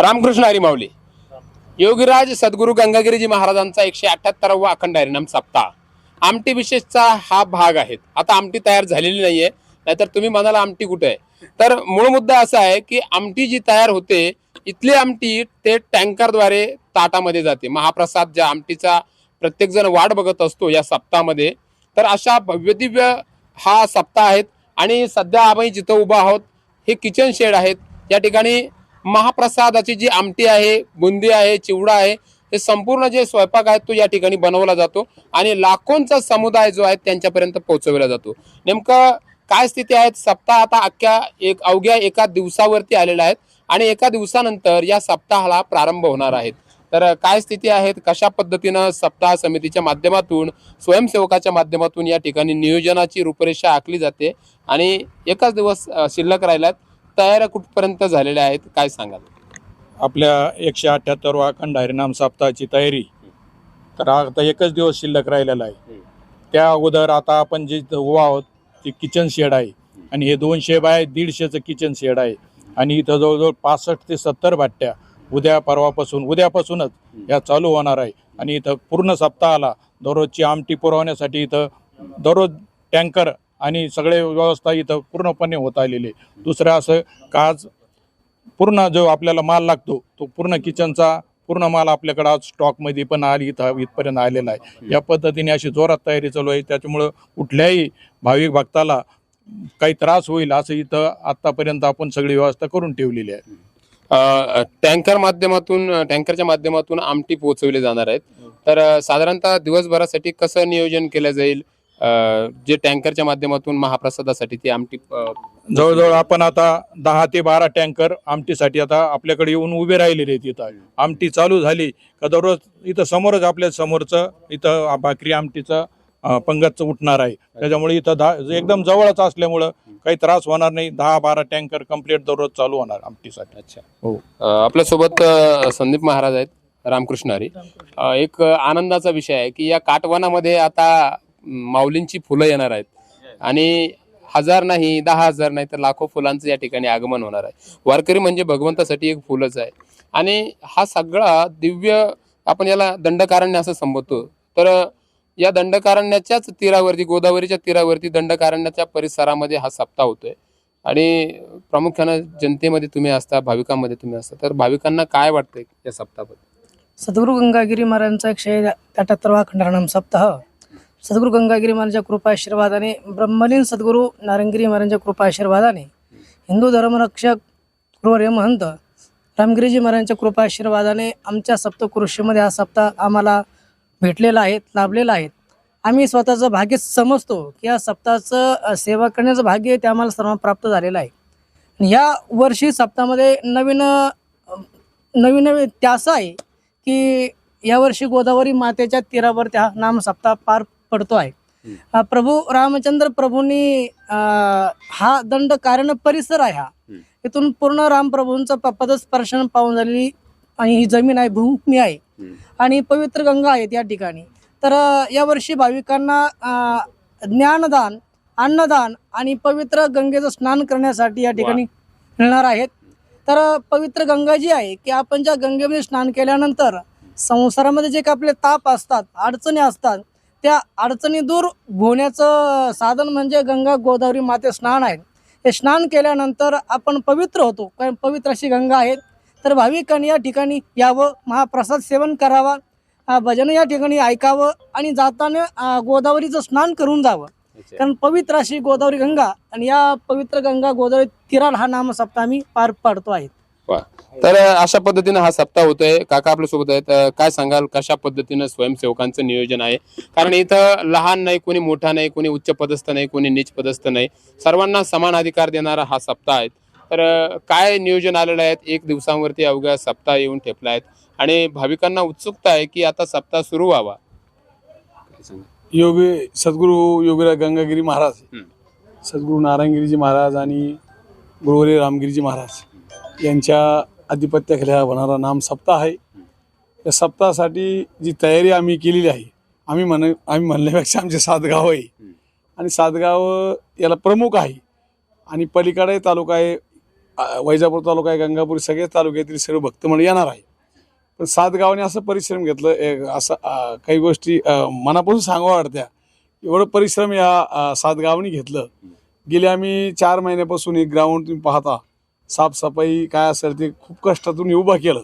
रामकृष्ण हरी योगीराज सद्गुरू गंगागिरीजी महाराजांचा एकशे अठ्याहत्तरावा अखंड हरिनाम सप्ताह. आमटी विशेषचा हा भाग आहे आता आमटी तयार झालेली नाहीये नाहीतर तुम्ही म्हणाला आमटी कुठे आहे? तर मूळ मुद्दा असा आहे की आमटी जी तयार होते इथली आमटी ते टँकरद्वारे ताटामध्ये जाते. महाप्रसाद ज्या आमटीचा प्रत्येकजण वाट बघत असतो या सप्ताहामध्ये तर अशा भव्य दिव्य हा सप्ताह आहेत. आणि सध्या आम्ही जिथं उभा आहोत हे किचन शेड आहेत. या ठिकाणी महाप्रसादाची जी आमटी आहे बुंदी आहे चिवडा आहे हे संपूर्ण जे स्वयंपाक आहे तो या ठिकाणी बनवला जातो आणि लाखोंचा समुदाय जो आहे त्यांच्यापर्यंत पोहोचवला जातो. नेमकं काय स्थिती आहेत सप्ताह आता अख्ख्या एक अवघ्या एका दिवसावरती आलेला आहेत आणि एका दिवसानंतर या सप्ताहाला प्रारंभ होणार आहेत तर काय स्थिती आहेत कशा पद्धतीनं सप्ताह समितीच्या माध्यमातून स्वयंसेवकाच्या माध्यमातून या ठिकाणी नियोजनाची रूपरेषा आखली जाते आणि एकच दिवस शिल्लक राहिल्यात तयाऱ्या कुठपर्यंत झालेल्या आहेत काय सांगाल? आपल्या एकशे अठ्ठ्याहत्तरवा अखंड हरिनाम सप्ताहाची तयारी. तर आता एकच दिवस शिल्लक राहिलेला आहे. त्या अगोदर आता आपण जे उभा आहोत ते किचन शेड आहे. आणि हे दोन शेड आहे दीडशेचं किचन शेड आहे. आणि इथं जवळजवळ पासष्ट ते सत्तर भाट्या उद्या परवापासून उद्यापासूनच या चालू होणार आहे. आणि इथं पूर्ण सप्ताहाला दररोजची आमटी पुरवण्यासाठी इथं दररोज टँकर आणि सगळे व्यवस्था इथं पूर्णपणे होत आलेली आहे. दुसरं असं का आज पूर्ण जो आपल्याला माल लागतो तो पूर्ण किचनचा पूर्ण माल आपल्याकडे आज स्टॉकमध्ये पण आली इथं इथपर्यंत आलेला आहे. या पद्धतीने अशी जोरात तयारी चालू आहे. त्याच्यामुळं कुठल्याही भाविक भक्ताला काही त्रास होईल असं इथं आत्तापर्यंत आपण सगळी व्यवस्था करून ठेवलेली आहे. टँकर माध्यमातून टँकरच्या माध्यमातून आमटी पोहोचवले जाणार आहेत. तर साधारणतः दिवसभरासाठी कसं नियोजन केलं जाईल? जे टँकरच्या माध्यमातून महाप्रसादासाठी ती आमटी जवळजवळ आपण आता दहा ते बारा टँकर आमटीसाठी आता आपल्याकडे येऊन उभे राहिलेले आहेत इथं. आमटी चालू झाली का दररोज इथं समोरच आपल्या समोरचं इथं भाकरी आमटीचं अं, पंगतचं उठणार आहे. त्याच्यामुळे इथं दहा एकदम जवळच असल्यामुळं काही त्रास होणार नाही. दहा बारा टँकर कंप्लीट दररोज चालू होणार आमटीसाठी. अच्छा. हो. आपल्यासोबत संदीप महाराज आहेत रामकृष्ण हरी. एक आनंदाचा विषय आहे की या काटवनामध्ये आता माऊलींची फुलं येणार आहेत. आणि हजार नाही दहा हजार नाही तर लाखो फुलांचं या ठिकाणी आगमन होणार आहे. वारकरी म्हणजे भगवंतासाठी एक फुलच आहे. आणि हा सगळा दिव्य आपण याला दंडकारण्य असं संबोधतो. तर या दंडकारण्याच्याच तीरावरती गोदावरीच्या तीरावरती दंडकारण्याच्या परिसरामध्ये हा सप्ताह होतोय. आणि प्रामुख्यानं जनतेमध्ये तुम्ही असता भाविकांमध्ये तुम्ही असता. तर भाविकांना काय वाटतंय या सप्ताहाबद्दल? सद्गुरू गंगागिरी महाराजांचा एकशे अठ्याहत्तरवा खंडारनाम सप्ताह. सद्गुरू गंगागिरी महाराजांच्या कृपा आशीर्वादाने ब्रह्मलीन सद्गुरू नारंगिरी महाराजांच्या कृपा आशीर्वादाने हिंदू धर्मरक्षक गृहरे महंत रामगिरीजी महाराजांच्या कृपा आशीर्वादाने आमच्या सप्तकृषीमध्ये हा सप्ताह आम्हाला भेटलेला आहे लाभलेला आहे. आम्ही स्वतःचं भाग्य समजतो की या सप्ताहाचं सेवा करण्याचं भाग्य ते आम्हाला सर्वांना प्राप्त झालेलं आहे. या वर्षी सप्ताहामध्ये नवीन नवीन नवीन ते आहे की यावर्षी गोदावरी मातेच्या तीरावर त्या नाम सप्ताह पार पडतो आहे प्रभू रामचंद्र प्रभूंनी हा दंड कारण परिसर आहे हा. इथून पूर्ण रामप्रभूंचं पदस्पर्शन पाहून झालेली आणि ही जमीन आहे भूमी आहे. आणि पवित्र गंगा आहेत या ठिकाणी. तर यावर्षी भाविकांना ज्ञानदान अन्नदान आणि पवित्र गंगेचं स्नान करण्यासाठी या ठिकाणी मिळणार आहेत. तर पवित्र गंगा जी आहे की आपण ज्या गंगेमध्ये स्नान केल्यानंतर संसारामध्ये जे काही आपले ताप असतात अडचणी असतात त्या अडचणी दूर होण्याचं साधन म्हणजे गंगा गोदावरी माते स्नान आहे. हे स्नान केल्यानंतर आपण पवित्र होतो. कारण पवित्र अशी गंगा आहे. तर भाविकांनी या ठिकाणी यावं महाप्रसाद सेवन करावा भजन या ठिकाणी ऐकावं आणि जाताना गोदावरीचं स्नान करून जावं. कारण पवित्र अशी गोदावरी गंगा आणि या पवित्र गंगा गोदावरी तीराला हा नाम सप्ताह आम्ही पार पाडतो आहे. वा. तर अशा पद्धतीनं हा सप्ताह होतोय. काका आपल्यासोबत आहेत काय सांगाल? कशा पद्धतीनं स्वयंसेवकांचं नियोजन आहे? कारण इथं लहान नाही कोणी मोठा नाही कोणी उच्च पदस्थ नाही कोणी नीच पदस्थ नाही. सर्वांना समान अधिकार देणारा हा सप्ताह आहे. तर काय नियोजन आलेलं आहे? एक दिवसांवरती अवघ्या सप्ताह येऊन ठेपला आहेत. आणि भाविकांना उत्सुकता आहे की आता सप्ताह सुरू व्हावा? योगी सद्गुरू योगीराज गंगागिरी महाराज. सद्गुरू नारायणगिरीजी महाराज आणि गुरुवरी रामगिरीजी महाराज. यांच्या आधिपत्याखाली हा होणारा नाम सप्ताह आहे. या सप्ताहासाठी जी तयारी आम्ही केलेली आहे आम्ही म्हण आम्ही म्हणण्यापेक्षा आमचे सात गाव आहे. आणि सात गाव याला प्रमुख आहे. आणि पलीकडे तालुका आहे वैजापूर तालुका आहे गंगापूर सगळे तालुक्यातील सर्व भक्तमंडळ येणार आहे. पण सात गावाने असं परिश्रम घेतलं एक असं काही गोष्टी मनापासून सांगावं वाटत्या एवढं परिश्रम या सातगावाने सात घेतलं. गेले आम्ही चार महिन्यापासून एक ग्राउंड तुम्ही पाहता साफसफाई काय असेल ते खूप कष्टातून उभं केलं.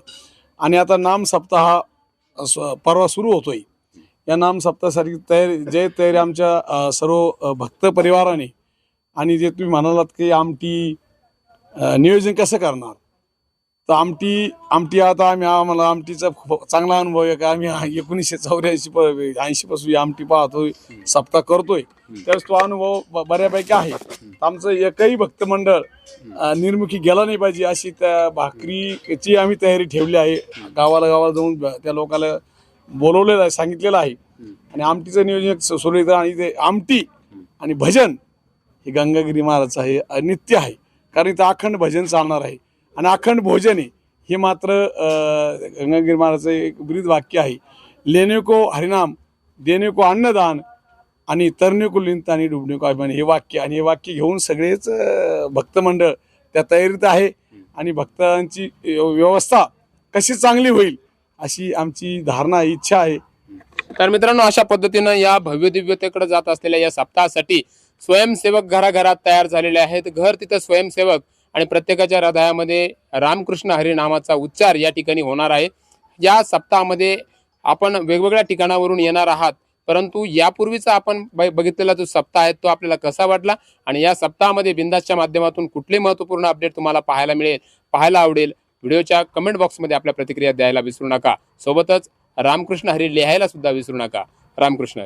आणि आता नाम सप्ताह परवा सुरू होतोय. या नाम सप्ताहासाठी तयारी जे तयारी आमच्या सर्व भक्त परिवाराने आणि जे तुम्ही म्हणालात की आमटी नियोजन कसं करणार? तर आमटी आमटी आता आम्ही आम्हाला आमटीचा खूप चांगला अनुभव आहे का? आम्ही एकोणीसशे चौऱ्याऐंशी ऐंशी पासून आमटी पाहतोय सप्ताह करतोय. त्यावेळेस तो अनुभव बऱ्यापैकी आहे. आमचं एकही भक्त मंडळ निर्मुखी गेला नाही पाहिजे अशी त्या भाकरीची आम्ही तयारी ठेवली आहे. गावाला गावाला जाऊन त्या लोकांना बोलवलेलं आहे सांगितलेलं आहे. आणि आमटीचं नियोजन स- सुरळीत आहे. आणि ते आमटी आणि भजन हे गंगागिरी महाराजचं आहे नित्य आहे. कारण इथं अखंड भजन चालणार आहे. आणि अखंड भोजने हे मात्र गंगागिरी महाराजचं एक ब्रीद वाक्य आहे. लेने हरिनाम देणेको अन्नदान आणि तरणे लिंत आणि डुबणे अभिमान हे वाक्य आणि हे वाक्य घेऊन सगळेच भक्तमंडळ त्या तयारीत आहे. आणि भक्तांची व्यवस्था कशी चांगली होईल अशी आमची धारणा इच्छा आहे. तर मित्रांनो अशा पद्धतीनं या भव्य दिव्यतेकडे जात असलेल्या या सप्ताहासाठी स्वयंसेवक घराघरात तयार झालेले आहेत. घर तिथं स्वयंसेवक आणि प्रत्येकाच्या हृदयामध्ये रामकृष्ण हरी नामाचा उच्चार या ठिकाणी होणार आहे. या सप्ताहामध्ये आपण वेगवेगळ्या ठिकाणावरून येणार आहात परंतु यापूर्वीचा आपण ब- बघितलेला जो सप्ताह आहे तो आपल्याला कसा वाटला? आणि या सप्ताहामध्ये बिंदासच्या माध्यमातून कुठले महत्त्वपूर्ण अपडेट तुम्हाला पाहायला मिळेल पाहायला आवडेल व्हिडिओच्या कमेंट बॉक्समध्ये आपल्या प्रतिक्रिया द्यायला विसरू नका. सोबतच रामकृष्ण हरी लिहायला सुद्धा विसरू नका. रामकृष्ण